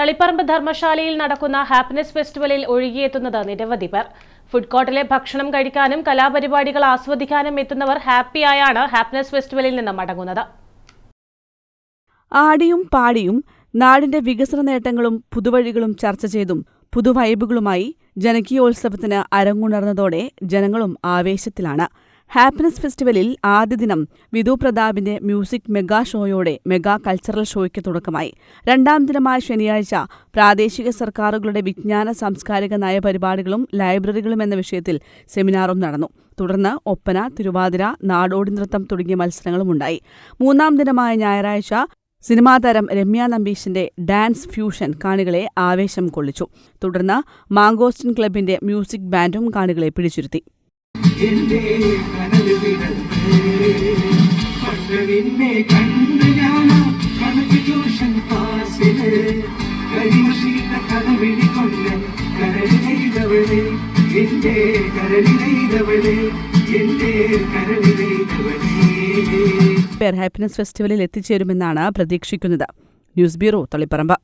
തളിപ്പറമ്പ് ധർമ്മശാലയിൽ നടക്കുന്ന ഹാപ്പിനെസ് ഫെസ്റ്റിവലിൽ ഒഴുകിയെത്തുന്നത് നിരവധി പേർ. ഫുഡ് കോർട്ടിലെ ഭക്ഷണം കഴിക്കാനും കലാപരിപാടികൾ ആസ്വദിക്കാനും എത്തുന്നവർ ഹാപ്പിയായാണ് ഹാപ്പിനെസ് ഫെസ്റ്റിവലിൽ നിന്ന് മടങ്ങുന്നത്. ആടിയും പാടിയും നാടിന്റെ വികസന നേട്ടങ്ങളും പുതുവഴികളും ചർച്ച ചെയ്തും പുതുവൈബുകളുമായി ജനകീയോത്സവത്തിന് അരങ്ങുണർന്നതോടെ ജനങ്ങളും ആവേശത്തിലാണ്. ഹാപ്പിനെസ് ഫെസ്റ്റിവലിൽ ആദ്യ ദിനം വിധു പ്രതാപിന്റെ മ്യൂസിക് മെഗാ ഷോയോടെ മെഗാ കൾച്ചറൽ ഷോയ്ക്ക് തുടക്കമായി. രണ്ടാം ദിനമായ ശനിയാഴ്ച പ്രാദേശിക സർക്കാരുകളുടെ വിജ്ഞാന സാംസ്കാരിക നയപരിപാടികളും ലൈബ്രറികളും എന്ന വിഷയത്തിൽ സെമിനാറും നടന്നു. തുടർന്ന് ഒപ്പന തിരുവാതിര നാടോടി നൃത്തം തുടങ്ങിയ മത്സരങ്ങളും ഉണ്ടായി. മൂന്നാം ദിനമായ ഞായറാഴ്ച സിനിമാ താരം രമ്യ നമ്പീശിന്റെ ഡാൻസ് ഫ്യൂഷൻ കാണികളെ ആവേശം കൊള്ളിച്ചു. തുടർന്ന് മാങ്കോസ്റ്റിൻ ക്ലബിന്റെ മ്യൂസിക് ബാൻഡും കാണികളെ പിടിച്ചിരുത്തി. എന്റെ കനൽ വിടർന്ന് പണ്ട് നിന്നെ കണ്ട് ഞാൻ കണക്ക് ട്യൂഷൻ ക്ലാസ്സിൽ കരിമഷീട്ട കഥവിളി കൊണ്ട് കരളിലെയ്തവളെ എന്റെ കരളിലെയ്തവളെ എന്റെ കരളിലെയ്തവളെ ഹാപ്പിനെസ് ഫെസ്റ്റിവലിൽ എത്തിച്ചേരുമെന്നാണ് പ്രതീക്ഷിക്കുന്നത്. News bureau Taliparamba.